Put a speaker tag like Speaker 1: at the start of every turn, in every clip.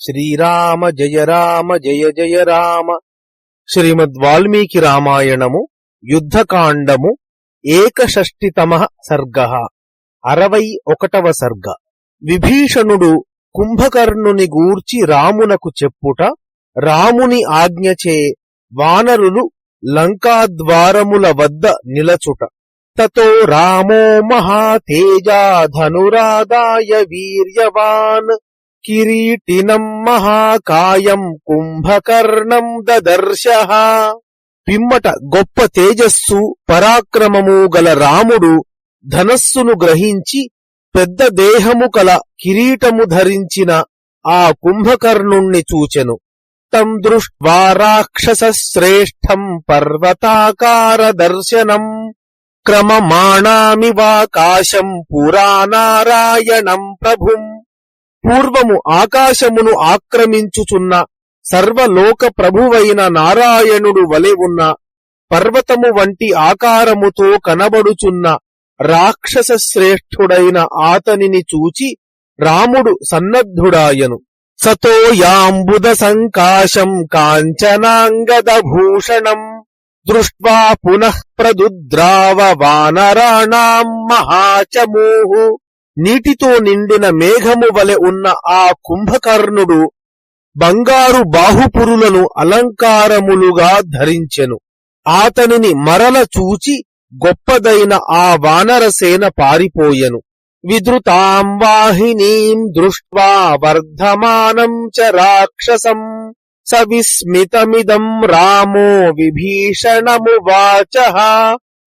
Speaker 1: శ్రీరామ జయ రామ జయ జయ రామ. శ్రీమద్ వాల్మీకి రామాయణము యుద్ధకాండము ఏకషష్టితమ సర్గ. అరవై ఒకటవ సర్గ. విభీషణుడు కుంభకర్ణుని గూర్చి రామునకు చెప్పుట రాముని ఆజ్ఞచే వానరులు లంకాద్వారముల వద్ద నిలచుట. తతో రామో మహాతేజా ధనురాదాయ వీర్యవాన్. కిరీటినం మహాకాయం కుంభకర్ణం దదర్శ. పిమ్మట గొప్ప తేజస్సు పరాక్రమము గల రాముడు ధనస్సును గ్రహించి పెద్ద దేహము కల కిరీటము ధరించిన ఆ కుంభకర్ణుణ్ణి చూచెను. తం దృష్ట్వా రాక్షస శ్రేష్టం పర్వతాకార దర్శనం. క్రమమాణామివాకాశం పురానారాయణం ప్రభుం. పూర్వము ఆకాశమును ఆక్రమించుచున్న సర్వలోక ప్రభువైన నారాయణుడు వలె ఉన్న పర్వతము వంటి ఆకారముతో కనబడుచున్న రాక్షస శ్రేష్ఠుడైన ఆతనిని చూచి రాముడు సన్నద్ధుడాయను. సతో యాంబుద సంకాశం కాంచనాంగద భూషణం దృష్ట్వా పునః ప్రదుద్రావ వానరాణాం మహాచమూహు నీటితో నిండిన మేఘము వలె ఉన్న ఆ కుంభకర్ణుడు బంగారు బాహుపురులను అలంకారములుగా ధరించెను. ఆతనిని మరల చూచి గొప్పదైన ఆ వానరసేన పారిపోయెను. విద్రుతాం వాహినీం దృష్ట్వా వర్ధమానం చ రాక్షసం. సవిస్మితమిదం విస్మితమిదం రామో విభీషణమువాచ.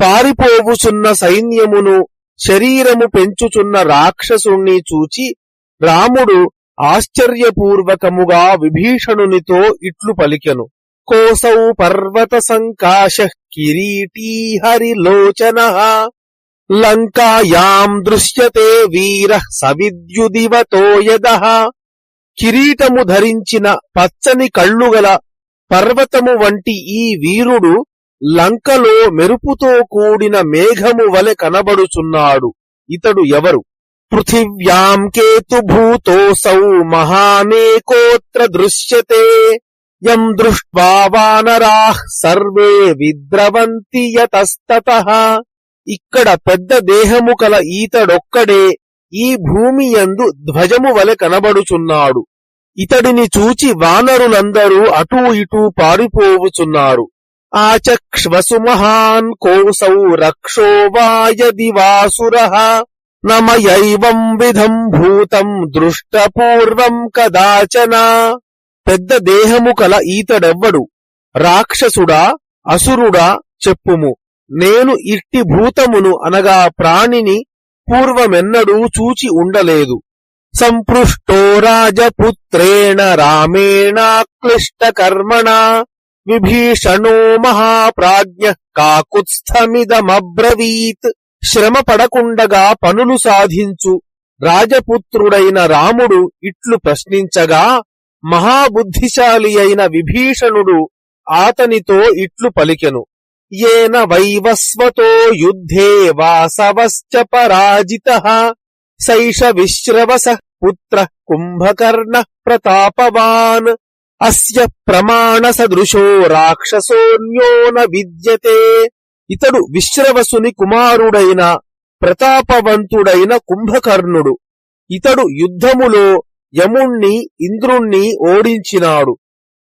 Speaker 1: పారిపోవుచున్న సైన్యమును శరీరము పెంచుచున్న రాక్షసుణ్ణి చూచి రాముడు ఆశ్చర్యపూర్వకముగా విభీషణునితో ఇట్లు పలికెను. కోసౌ పర్వత సంకాశ కిరీటీ హరిలోచన లంకాయాం దృశ్యతే వీర సవిద్యుదివతో యద. కిరీటము ధరించిన పచ్చని కళ్ళుగల పర్వతము వంటి ఈ వీరుడు లంకలో మెరుపుతో కూడిన మేఘము వలె కనబడుచున్నాడు. ఇతడు ఎవరు? పృథివ్యాం కేతుభూతోసౌ మహానేకోత్ర దృశ్యతే. యం దృష్ట్వా వానరాః సర్వే విద్రవంతి యతస్తత. ఇక్కడ పెద్ద దేహము కల ఈతడొక్కడే ఈ భూమి యందు ధ్వజము వలె కనబడుచున్నాడు. ఇతడిని చూచి వానరులందరూ అటూ ఇటూ పారిపోవుచున్నారు. ఆచక్ష్వసు మహాన్ కోసౌ రక్షో వాయది వాసురః నమయైవం విధం భూతం దృష్టపూర్వం కదాచన పెద్ద దేహము కల ఈతడెవ్వడు। రాక్షసుడా అసురుడా చెప్పుము। నేను ఇట్టి భూతమును అనగా ప్రాణిని పూర్వమెన్నడూ చూచి ఉండలేదు। సంపృష్టో రాజపుత్రేణ రామేణాక్లిష్ట కర్మణ విభీషణో మహాప్రాజ్ఞ కాకుత్స్థమిదమబ్రవీత్ శ్రమ పడకుండగా పనులు సాధించు రాజపుత్రుడైన రాముడు ఇట్లు ప్రశ్నించగా మహాబుద్ధిశాలి అయిన విభీషణుడు ఆతనితో ఇట్లు పలికెను. ఏన వైవస్వతో యుద్ధే వాసవశ్చ పరాజిత। సైష విశ్రవస పుత్ర కుంభకర్ణ ప్రతాపవాన్। అస్య ప్రమాణ సదృశో రాక్షసోన్యో న విద్యతే. ఇతడు విశ్రవసుని కుమారుడైన ప్రతాపవంతుడైన కుంభకర్ణుడు. ఇతడు యుద్ధములో యముణ్ణి ఇంద్రుణ్ణి ఓడించినాడు.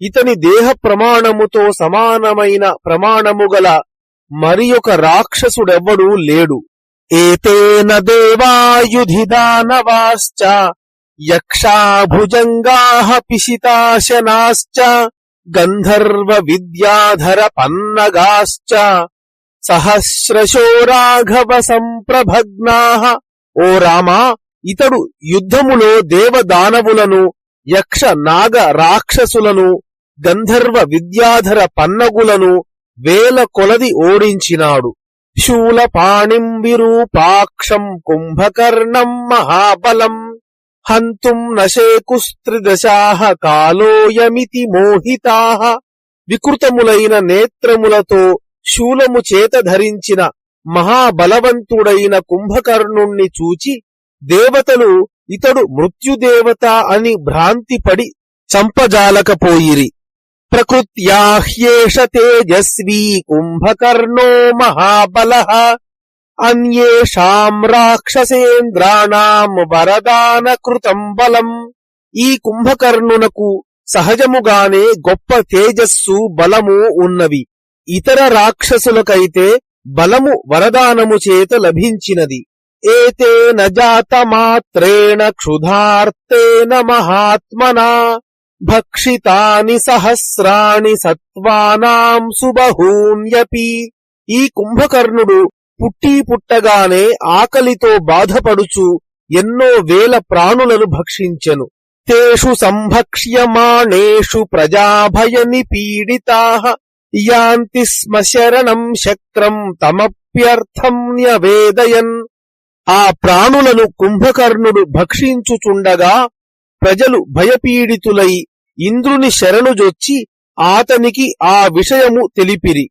Speaker 1: ఇతని దేహ ప్రమాణముతో సమానమైన ప్రమాణము గల మరి ఒక రాక్షసుడెవ్వడూ లేడు. ఏతేన దేవాయుధి దానవాశ్చ యక్షాభుజంగాః పిశితాశనాశ్చ గంధర్వ విద్యాధర పన్నగాశ్చ సహస్రశో రాఘవ సంప్రభగ్నాః ఓ రామా ఇతడు యుద్ధములో దేవదానవులను యక్ష నాగ రాక్షసులను గంధర్వ విద్యాధర పన్నగులను వేల కొలది ఓడించినాడు. శూలపాణిం విరూపాక్షం కుంభకర్ణం మహాబలం హంతుం నశేకుస్త్రిదశాహ కాలోయమితి మోహితాహ వికృతములైన నేత్రములతో శూలము చేత ధరించిన మహాబలవంతుడైన కుంభకర్ణుణ్ణి చూచి దేవతలు ఇతడు మృత్యుదేవత అని భ్రాంతిపడి చంపజాలకపోయిరి ప్రకృత్యాహ్యేష తేజస్వీ కుంభకర్ణో మహాబల అన్యేషాం రాక్షసేంద్రాణం వరదాన కృతం బలం. ఈ కుంభకర్ణునకు సహజముగానే గొప్ప తేజస్సు బలము ఉన్నవి. ఇతర రాక్షసులకైతే బలము వరదానము చేత లభించినది. ఏతేన జాతమాత్రేణ క్షుధార్తేన మహాత్మనా. భక్షితాని సహస్రాణి సత్వానాం సుబహూన్యపి. ఈ కుంభకర్ణుడు పుట్టి పుట్టగానే ఆకలితో బాధపడుచు ఎన్నో వేల ప్రాణులను భక్షించెను. తేషు సంభక్ష్యమాణేషు ప్రజాభయని పీడితా. యాంతి స్మ శరణం శక్రం తమప్యర్థం న్యవేదయన్. ఆ ప్రాణులను కుంభకర్ణుడు భక్షించుచుండగా ప్రజలు భయపీడితులై ఇంద్రుని శరణుజొచ్చి ఆతనికి ఆ విషయము తెలిపిరి.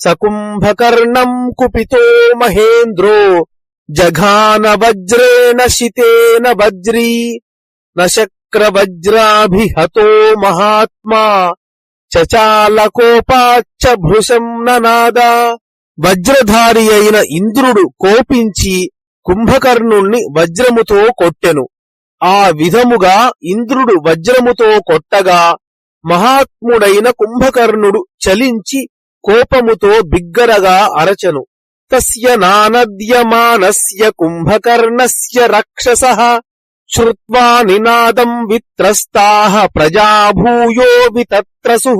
Speaker 1: సకుంభకర్ణం కుపితో మహేంద్రో జఘాన వజ్రేణ శితేన వజ్రీ నశక్రవజ్రాభిహతో మహాత్మా చచాలకోపాచ్చ భృశం ననాద. వజ్రధారి అయిన ఇంద్రుడు కోపించి కుంభకర్ణుణ్ణి వజ్రముతో కొట్టెను. ఆ విధముగా ఇంద్రుడు వజ్రముతో కొట్టగా మహాత్ముడైన కుంభకర్ణుడు చలించి కోపముతో బిగ్గరగా అరచను. తస్య నానద్యమానస్య కుంభకర్ణస్య రక్షస శ్రుత్వా నినాదం విత్రస్తాహ ప్రజాభూయో వితత్రసు.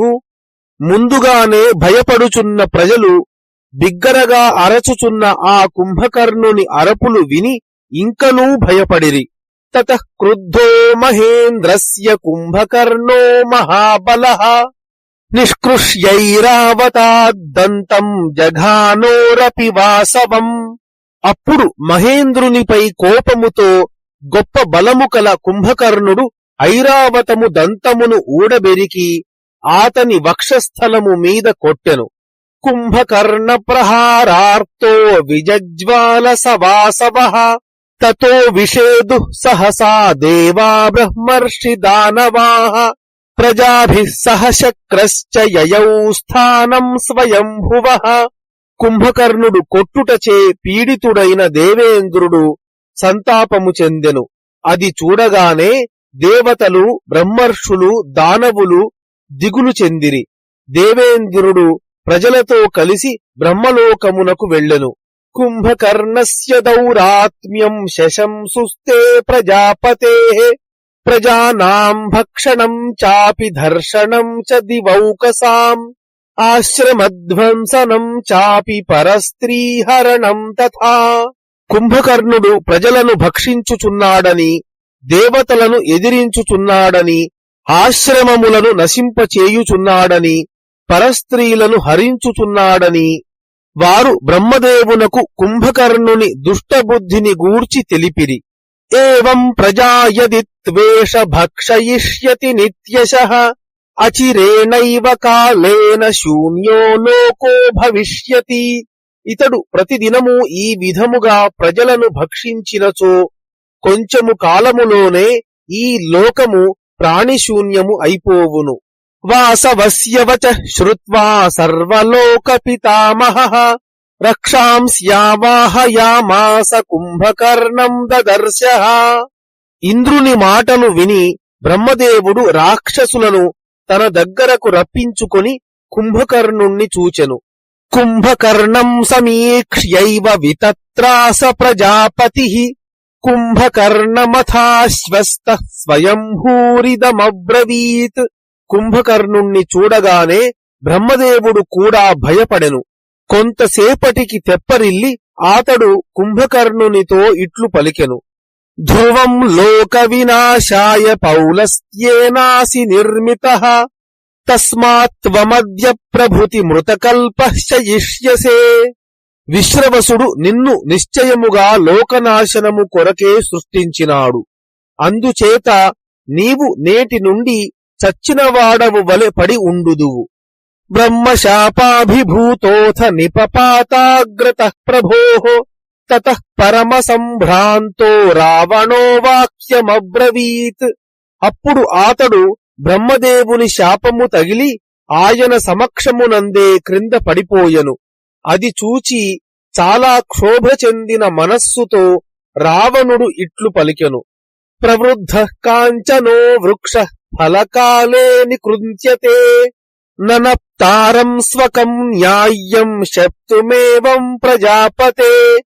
Speaker 1: ముందుగానే భయపడుచున్న ప్రజలు బిగ్గరగా అరచుచున్న ఆ కుంభకర్ణుని అరపులు విని ఇంకనూ భయపడిరి. తత క్రుద్ధో మహేంద్రస్య కుంభకర్ణో మహాబలః. నిష్కృష్యైరావతాద్దంతం జఘానోరపి వాసవం. అప్పుడు మహేంద్రునిపై కోపముతో గొప్ప బలము కల కుంభకర్ణుడు ఐరావతము దంతమును ఊడబెరికి ఆతని వక్షస్థలము మీద కొట్టెను. కుంభకర్ణ ప్రహారార్తో విజజ్వాల సవాసవ. తతో విషేదు సహసా దేవా బ్రహ్మర్షి దానవాహ ప్రజాభిः సహ శక్రశ్చ యయౌ స్థానం స్వయంభువః. కుంభకర్ణుడు కొట్టుటచే పీడితుడైన దేవేంద్రుడు సంతాపము చెందెను. అది చూడగానే దేవతలు బ్రహ్మర్షులు దానవులు దిగులు చెందిరి. దేవేంద్రుడు ప్రజలతో కలిసి బ్రహ్మలోకమునకు వెళ్ళెను. కుంభకర్ణస్య దౌరాత్మ్యం శశంసుస్తే ప్రజాపతే. ప్రజానాం భక్షణం చాపి ధర్షణం చ దివౌకసాం ఆశ్రమధ్వంసనం చాపి పరస్త్రీహరణం తథా కుంభకర్ణుడు ప్రజలను భక్షించుచున్నాడని దేవతలను ఎదిరించుచున్నాడని ఆశ్రమములను నశింపచేయుచున్నాడని పరస్త్రీలను హరించుచున్నాడని వారు బ్రహ్మదేవునకు కుంభకర్ణుని దుష్టబుద్ధిని గూర్చి తెలిపిరి. ఏం ప్రజాయది భక్షయిష్యతి నిత్యశ అచిరేణైవ కాలేన శూన్యో లోకో భవిష్యతి ఇతడు ప్రతిదినము ఈ విధముగా ప్రజలను భక్షించినచో కొంచెము కాలములోనే ఈ లోకము ప్రాణిశూన్యము అయిపోవును। వాసవస్యవచ శ్రుత్వా సర్వలోక పితామహ రక్షాంస్యావాహయామాస కుంభకర్ణం దదర్శ ఇంద్రుని మాటలు విని బ్రహ్మదేవుడు రాక్షసులను తన దగ్గరకు రప్పించుకొని కుంభకర్ణుణ్ణి చూచెను కుంభకర్ణం సమీక్ష్యైవ వితత్రాస ప్రజాపతి కుంభకర్ణమథాశ్వస్త స్వయంభూరిదమబ్రవీత్ కుంభకర్ణుణ్ణి చూడగానే బ్రహ్మదేవుడు కూడా భయపడెను కొంతసేపటికి తెప్పరిల్లి ఆతడు కుంభకర్ణునితో ఇట్లు పలికెను. ధ్రువం లోక వినాశాయ పౌలస్త్యేనాసి నిర్మిత. తస్మాత్వమద్య ప్రభృతి మృతకల్పయిష్యసే విశ్రవసుడు నిన్ను నిశ్చయముగా లోకనాశనము కొరకే సృష్టించినాడు. అందుచేత నీవు నేటి నుండి చచ్చినవాడవు వలె పడి ఉండుదువు. బ్రహ్మశాపాభిభూతోథ నిపపాతాగ్రత ప్రభో తతః పరమ సంభ్రాంతో రావణో వాక్యమబ్రవీత్ అప్పుడు ఆతడు బ్రహ్మదేవుని శాపము తగిలి ఆయన సమక్షమునందే క్రింద పడిపోయెను. అది చూచి చాలా క్షోభ చెందిన మనస్సుతో రావణుడు ఇట్లు పలికెను. ప్రవృద్ధ కాంచనో వృక్ష ఫలకాలే నికృంత్యతే। ననప్తారం స్వకం న్యాయ్యం శప్తుమేవం ప్రజాపతే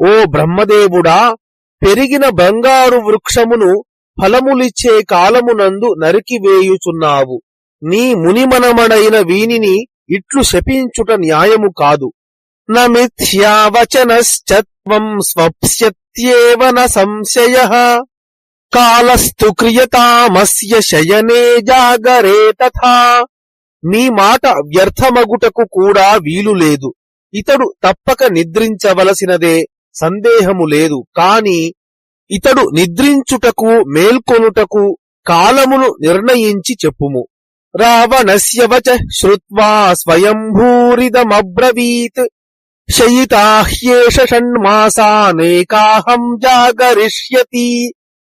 Speaker 1: ఓ బ్రహ్మదేవుడా పెరిగిన బంగారు వృక్షమును ఫలములిచ్చే కాలమునందు నరికివేయుచున్నావు. నీ మునిమనమడైన వీనిని ఇట్లు శపించుట న్యాయము కాదు. నమిథ్యావచనశ్చత్వం స్వప్స్యత్యేవ న సంశయ. కాలస్తు క్రియతామస్య శయనే జాగరే తథా. నీ మాట వ్యర్థమగుటకు కూడా వీలు లేదు. ఇతడు తప్పక నిద్రించవలసినదే సందేహము లేదు. కాని ఇతడు నిద్రించుటకు మేల్కొనుటకు కాలమును నిర్ణయించి చెప్పుము. రావణస్య వచ శ్రుత్వా స్వయంభూరిదమబ్రవీత్ శయితాహ్యేష షణ్మాసానేకాహం జాగరిష్యతి.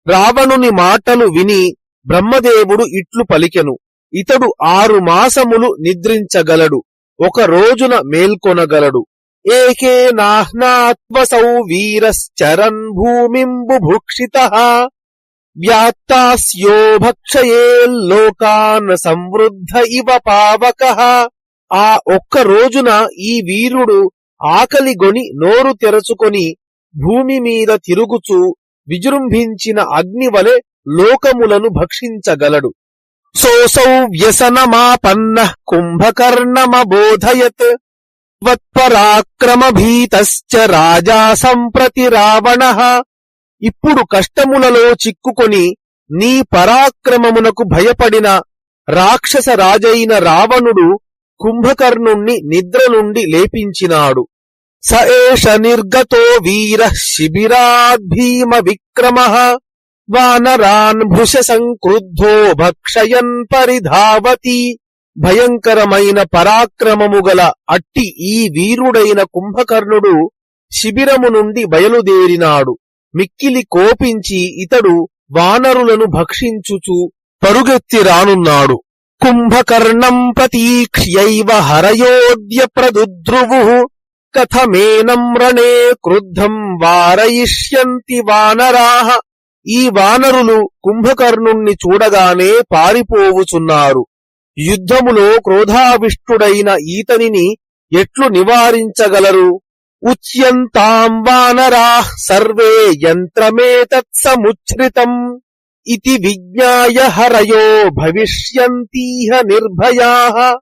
Speaker 1: రావణుని మాటలు విని బ్రహ్మదేవుడు ఇట్లు పలికెను. ఇతడు ఆరు మాసములు నిద్రించగలడు ఒక రోజున మేల్కొనగలడు. ఏకే నాహ్నాత్మసౌ వీరశ్చరన్ భూమిం బుభుక్షిత వ్యాత్తాస్యో భక్షయేల్లోకాన్ సంవృద్ధ ఇవ పావక. ఆ ఒక్క రోజున ఈ వీరుడు ఆకలిగొని నోరు తెరచుకొని భూమి మీద తిరుగుచూ విజృంభించిన అగ్నివలె లోకములను భక్షించగలడు. సోసౌ వ్యసనమాపన్న కుంభకర్ణమబోధయత్ త్వత్పరాక్రమభీతశ్చ రాజా సంప్రతి రావణ ఇప్పుడు కష్టములలో చిక్కుకొని నీ పరాక్రమమునకు భయపడిన రాక్షస రాజైన రావణుడు కుంభకర్ణుణ్ణి నిద్ర నుండి లేపించినాడు. స ఏష నిర్గతో వీర శిబిరాద్భీమ విక్రమ। వానరాన్ భృశ సంక్రుద్ధో భక్షయన్ పరిధావతి. భయంకరమైన పరాక్రమము గల అట్టి ఈ వీరుడైన కుంభకర్ణుడు శిబిరము నుండి బయలుదేరినాడు. మిక్కిలి కోపించి ఇతడు వానరులను భక్షించుచు పరుగెత్తి రానున్నాడు. కుంభకర్ణం ప్రతీక్ష్యైవ హరయోద్య ప్రదుద్రువు కథమేనం రణే క్రుద్ధం వారయిష్యంతి వానరాహ ఈ వానరులు కుంభకర్ణుణ్ణి చూడగానే పారిపోవుచున్నారు. యుద్ధములో క్రోధావిష్టుడైన ఈతనిని ఎట్లు నివారించగలరు? ఉచ్యంతాం వానరాః సర్వే యంత్రమేతత్సముచ్ఛ్రితం ఇది విజ్ఞాయ హరయో భవిష్యంతీహ నిర్భయాః.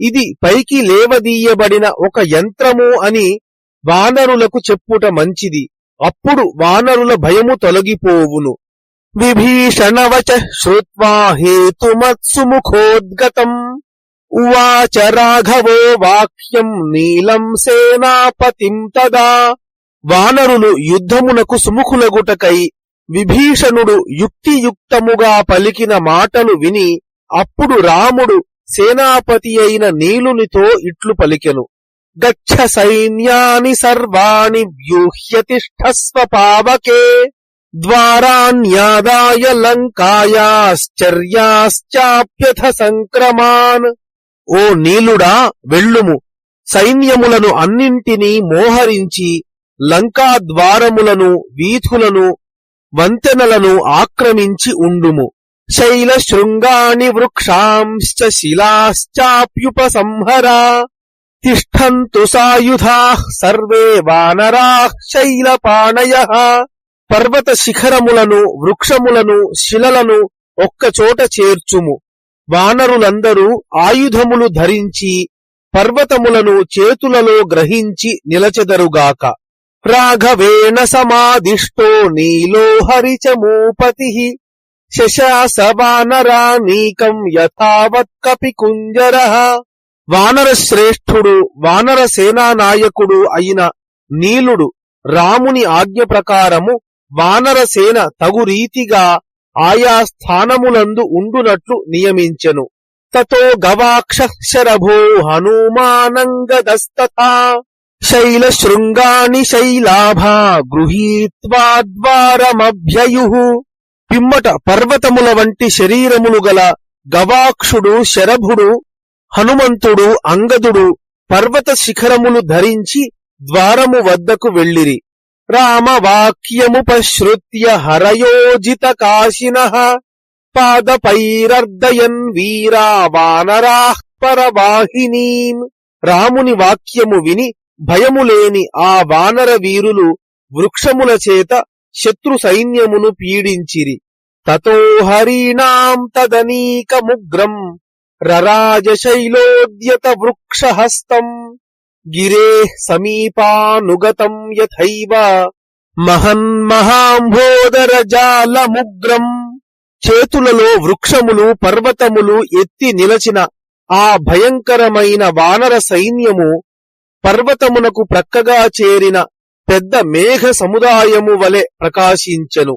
Speaker 1: ఇది పైకి లేవదీయబడిన ఒక యంత్రము అని వానరులకు చెప్పుట మంచిది. అప్పుడు వానరుల భయము తొలగిపోవును. విభీషణవచ శ్రుత్వా హేతుమత్సుముఖోద్గతం. ఉవాచ రాఘవో వాక్యం నీలం సేనాపతిం తదా. వానరులు యుద్ధమునకు సుముఖులగుటకై విభీషణుడు యుక్తియుక్తముగా పలికిన మాటలు విని అప్పుడు రాముడు సేనాపతి అయిన నీలునితో ఇట్లు పలికెను. గచ్చ సైన్యాని సర్వాణి వ్యూహ్య తిష్టస్వ పావకే ద్వారాన్యాదాయ లంకాయాశ్చర్యాశ్చాప్యథ సంక్రమాన్ ఓ నీలుడా వెళ్ళుము. సైన్యములను అన్నింటినీ మోహరించి లంకా ద్వారములను వీధులను వంతెనలను ఆక్రమించి ఉండుము. శైల శృంగాని వృక్షాంశ్చ శిలాశ్చాప్యుపసంహరా. తిష్టంతు సాయుధాః సర్వే వానరాః శైలపాణయః. పర్వత శిఖరములను వృక్షములను శిలలను ఒక్కచోట చేర్చుము. వానరులందరూ ఆయుధములు ధరించి పర్వతములను చేతులలో గ్రహించి నిలచెదరుగాక. రాఘవేణ సమాధిష్టో నీలో హరిచమూపతి. శశాస వానరానీకం యథావత్ కపి కుంజర వానర శ్రేష్ఠుడు వానర సేనా నాయకుడు అయిన నీలుడు రాముని ఆజ్ఞ ప్రకారము వానర సేన తగు రీతిగా ఆయా స్థానములందు ఉండునట్లు నియమించెను. తతో గవాక్ష శరభో హనుమానంగదస్తథా. శైల శృంగాని శైలాభా గృహీత్వా ద్వారమభ్యయు. పిమ్మట పర్వతముల వంటి శరీరములు గల గవాక్షుడు శరభుడు హనుమంతుడు అంగదుడు పర్వత శిఖరములు ధరించి ద్వారము వద్దకు వెళ్ళిరి. రామవాక్యముపశ్రుత్య హరయోజిత కాశిన. పాదపైరర్దయన్ వీరా వానరాః పరవాహినీం. రాముని వాక్యము విని భయములేని ఆ వానర వీరులు వృక్షముల చేత శత్రు సైన్యమును పీడించిరి. తతో హరీణాం తదనీకముగ్రం. రరాజశైలోద్యత వృక్షహస్తం గిరే సమీపానుగతం యథైవ మహన్మహాంభోదర జాలముగ్రం. చేతులలో వృక్షములు పర్వతములు ఎత్తి నిలచిన ఆ భయంకరమైన వానర సైన్యము పర్వతమునకు ప్రక్కగా చేరిన పెద్ద మేఘ సముదాయము వలె ప్రకాశించెను.